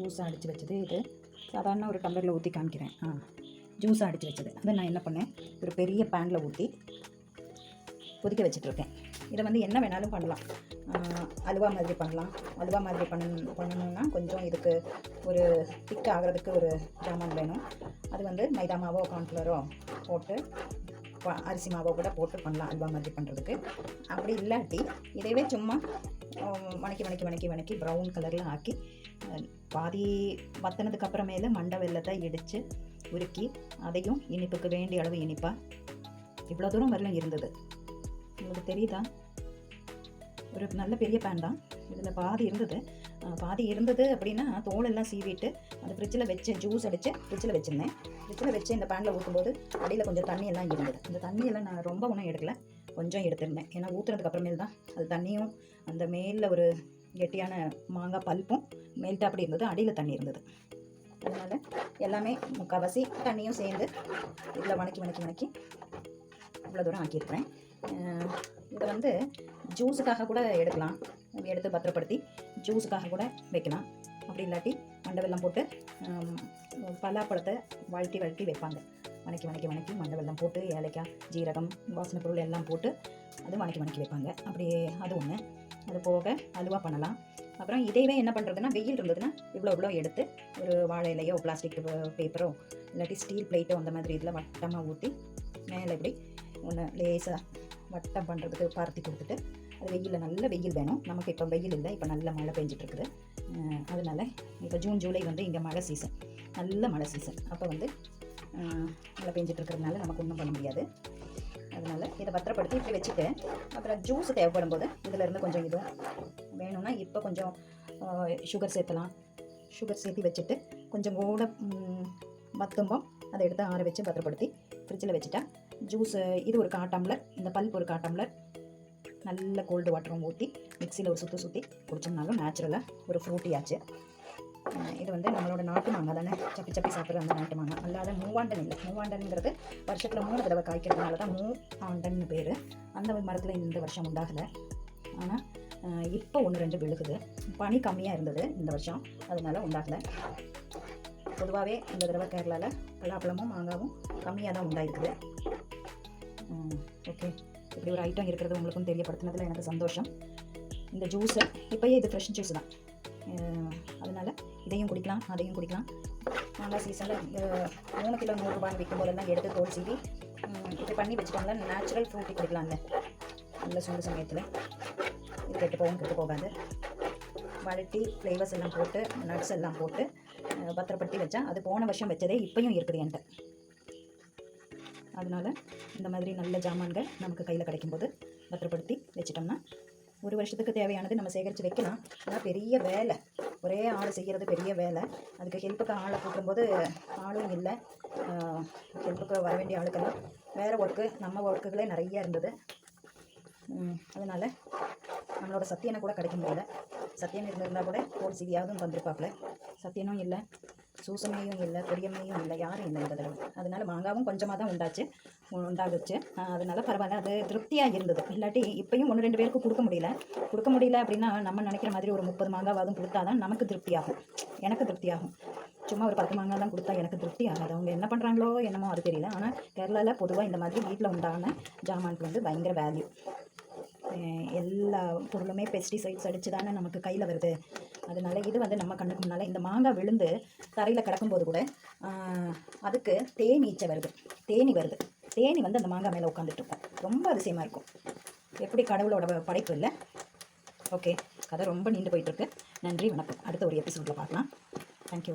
Juice அடித்து வச்சது இது. சாதாரண ஒரு டம்ளரில் ஊற்றி காமிக்கிறேன். ஆ ஜூஸ் அடித்து வச்சது. அதை நான் என்ன பண்ணேன்? ஒரு பெரிய பேனில் ஊற்றி கொதிக்க வச்சிட்ருக்கேன். இதை வந்து என்ன வேணாலும் பண்ணலாம். அல்வா மாதிரி பண்ணலாம். அல்வா மாதிரி பண்ண பண்ணணும்னா கொஞ்சம் இதுக்கு ஒரு திக் ஆகிறதுக்கு ஒரு ஜாமான் வேணும். அது வந்து மைதா மாவோ கார்ன்ஃப்ளவரோ போட்டு அரிசி மாவை கூட போட்டு பண்ணலாம் அல்வா மாதிரி பண்ணுறதுக்கு அப்படி இல்லாட்டி இதையவே சும்மா வணக்கி வணக்கி வணக்கி வணக்கி ப்ரௌன் கலரில் ஆக்கி பாதி வத்தினதுக்கு அப்புறமேல மண்டை வெல்லத்தை இடித்து உருக்கி அதையும் இனிப்புக்கு வேண்டிய அளவு இனிப்பாக இவ்வளோ தூரம் வரலாம் இருந்தது. உங்களுக்கு தெரியுதா? ஒரு நல்ல பெரிய பேன் தான். இதில் பாதி இருந்தது. பாதி இருந்தது அப்படின்னா தோலெல்லாம் சீவிட்டு அது ஃப்ரிட்ஜில் வச்சு ஜூஸ் அடித்து ஃப்ரிட்ஜில் வச்சுருந்தேன். ஃப்ரிட்ஜில் வச்சு இந்த பேனில் ஊற்றும்போது அடியில் கொஞ்சம் தண்ணியெல்லாம் இருந்தது. அந்த தண்ணியெல்லாம் நான் ரொம்ப ஒன்றும் எடுக்கல. கொஞ்சம் எடுத்திருந்தேன். ஏன்னா ஊற்றுனதுக்கு அப்புறமேல் தான் அது தண்ணியும் அந்த மேலில் ஒரு கெட்டியான மாங்காய் பல்ப்பும் மேல்ட்டு அப்படி இருந்தது. அடியில் தண்ணி இருந்தது. அதனால் எல்லாமே முக்கால்வாசி தண்ணியும் சேர்ந்து இதில் வணக்கி வணக்கி வணக்கி இவ்வளோ தூரம் ஆக்கியிருக்கிறேன். இதை வந்து ஜூஸுக்காக கூட எடுக்கலாம். எடுத்து பத்திரப்படுத்தி ஜூஸுக்காக கூட வைக்கலாம். அப்படி இல்லாட்டி மண்டை வெல்லம் போட்டு பலாப்பழத்தை வழட்டி வழட்டி வைப்பாங்க. வணக்கி வணக்கி வணக்கி மண்டை வெல்லம் போட்டு ஏலக்காய் ஜீரகம் வாசனை பொருள் எல்லாம் போட்டு அது வணக்கி வணக்கி வைப்பாங்க. அப்படி அது ஒன்று அது போக அலுவா பண்ணலாம். அப்புறம் இதையவே என்ன பண்ணுறதுன்னா வெயில் இருந்ததுன்னா இவ்வளோ இவ்வளோ எடுத்து ஒரு வாழை இலையோ பிளாஸ்டிக் பேப்பரோ இல்லாட்டி ஸ்டீல் பிளேட்டோ அந்த மாதிரி இதில் வட்டமாக ஊற்றி மேலே இப்படி ஒன்று லேசாக வட்டம் பண்ணுறதுக்கு பருத்தி கொடுத்துட்டு அது வெயிலில் நல்ல வெயில் வேணும். நமக்கு இப்போ வெயில் இல்லை இப்போ நல்ல மழை பெஞ்சிட்ருக்குது. அதனால் அதனால இப்போ ஜூன் ஜூலை வந்து இங்கே மழை சீசன் நல்ல மழை சீசன் அப்போ வந்து மழை பெஞ்சிட்ருக்கிறதுனால நமக்கு ஒன்றும் பண்ண முடியாது. அதனால் இதை பத்திரப்படுத்தி இப்படி வச்சுட்டு அப்புறம் ஜூஸ் தேவைப்படும் போது இதிலேருந்து கொஞ்சம் இதுவும் வேணும்னா இப்போ கொஞ்சம் சுகர் சேர்த்தலாம். சுகர் சேர்த்து வச்சுட்டு கொஞ்சம் கூட ம், வத்தும்போம் அதை எடுத்து ஆற வச்சு பத்திரப்படுத்தி ஃப்ரிட்ஜில் வச்சுட்டா ஜூஸ் இது ஒரு கா டம்ளர் இந்த பல்ப் ஒரு கா டம்ளர் நல்ல கோல்டு வாட்டரும் ஊற்றி மிக்சியில் ஒரு சுற்றி சுற்றி குடிச்சோம்னாலும் நேச்சுரலாக ஒரு ஃப்ரூட்டி ஆச்சு. இது வந்து நம்மளோட நாட்டு மாங்காய் தானே? சப்பி சப்பி சாப்பிட்ற அந்த நாட்டு மாங்காய். அல்லாத மூவாண்டன் இல்லை. மூவாண்டன்ங்கிறது வருஷத்தில் மூணு தடவை காய்க்கிறதுனால தான் மூ ஆண்டன் பேர். அந்த மரத்தில் இந்த வருஷம் உண்டாகலை. ஆனால் இப்போ ஒன்று ரெண்டு விழுகுது. பனி கம்மியாக இருந்தது இந்த வருஷம். அதனால உண்டாகலை. பொதுவாகவே இந்த தடவை கேரளாவில் பலாப்பழமும் மாங்காவும் கம்மியாக தான் உண்டாயிருக்குது. ஓகே இப்படி ஒரு ஐட்டம் இருக்கிறது உங்களுக்கும் தெரியப்படுத்தினதில் எனக்கு சந்தோஷம். இந்த ஜூஸு இப்போயே இது ஃப்ரெஷ் ஜூஸ் தான். அதனால் இதையும் குடிக்கலாம் அதையும் குடிக்கலாம். மாங்காய் சீசனில் மூணு கிலோ நூறுரூபான்னு விற்கும் போதெல்லாம் எடுத்து தோல் சீவி இப்படி பண்ணி வச்சுட்டோம்னா நேச்சுரல் ஃப்ரூட்டி குடிக்கலாம்ல. நல்ல சுண்டு சமயத்தில். இது கெட்டு போகும் கெட்டு போகாது. வழட்டி ஃப்ளேவர்ஸ் எல்லாம் போட்டு நட்ஸ் எல்லாம் போட்டு பத்திரப்படுத்தி வச்சா அது போன வருஷம் வச்சதே இப்போயும் இருக்குது என்கிட்ட. அதனால் இந்த மாதிரி நல்ல ஜாமான்கள் நமக்கு கையில் கிடைக்கும்போது பத்திரப்படுத்தி வச்சிட்டோம்னா ஒரு வருஷத்துக்கு தேவையானது நம்ம சேகரித்து வைக்கலாம். ஆனால் பெரிய வேலை. ஒரே ஆள் செய்கிறது பெரிய வேலை. அதுக்கு ஹெல்ப்புக்கு ஆளை கூட்டும்போது ஆளும் இல்லை. ஹெல்ப்புக்கு வர வேண்டிய ஆளுக்கெல்லாம் வேறு ஒர்க்கு நம்ம ஒர்க்குகளே நிறைய இருந்தது. அதனால் நம்மளோட சத்தியனை கூட கிடைக்க முடியல. சத்தியன் இருந்திருந்தால் கூட கோல் சிவியாவது வந்திருப்பாப்புல சத்தியனும் இல்லை. சூசனையும் இல்லை பெரியம்மையும் இல்லை யாரும் இல்லை இந்த தடவை. அதனால் மாங்காவும் கொஞ்சமாக தான் உண்டாச்சு உண்டாகுச்சு. அதனால் பரவாயில்ல அது திருப்தியாக இருந்தது. இல்லாட்டி இப்பயும் ஒன்று ரெண்டு பேருக்கு கொடுக்க முடியல. கொடுக்க முடியல அப்படின்னா நம்ம நினைக்கிற மாதிரி ஒரு முப்பது மாங்காவாதும் கொடுத்தா தான் நமக்கு திருப்தியாகும். எனக்கு திருப்தியாகும். சும்மா ஒரு பத்து மாங்காய் தான் கொடுத்தா எனக்கு திருப்தி ஆகாது. அவங்க என்ன பண்ணுறாங்களோ என்னமோ அது தெரியல. ஆனால் கேரளாவில் பொதுவாக இந்த மாதிரி வீட்டில் உண்டான ஜாமானுக்கு வந்து பயங்கர வேல்யூ எல்லா பொருளுமே பெஸ்டிசைட்ஸ் அடித்து தானே நமக்கு கையில் வருது. அதனால இது வந்து நம்ம கண்ணுக்கு முன்னால் இந்த மாங்காய் விழுந்து தரையில் கிடக்கும்போது கூட அதுக்கு தேனீச்சை வருது. தேனி வருது. தேனி வந்து அந்த மாங்காய் மேலே உட்காந்துட்டு இருக்கும். ரொம்ப அதிசயமாக இருக்கும். எப்படி கடவுளோட படைப்பு இல்லை. ஓகே கதை ரொம்ப நீண்டு போயிட்டுருக்கு நன்றி வணக்கம். அடுத்த ஒரு எபிசோடில் பார்க்கலாம். தேங்க்யூ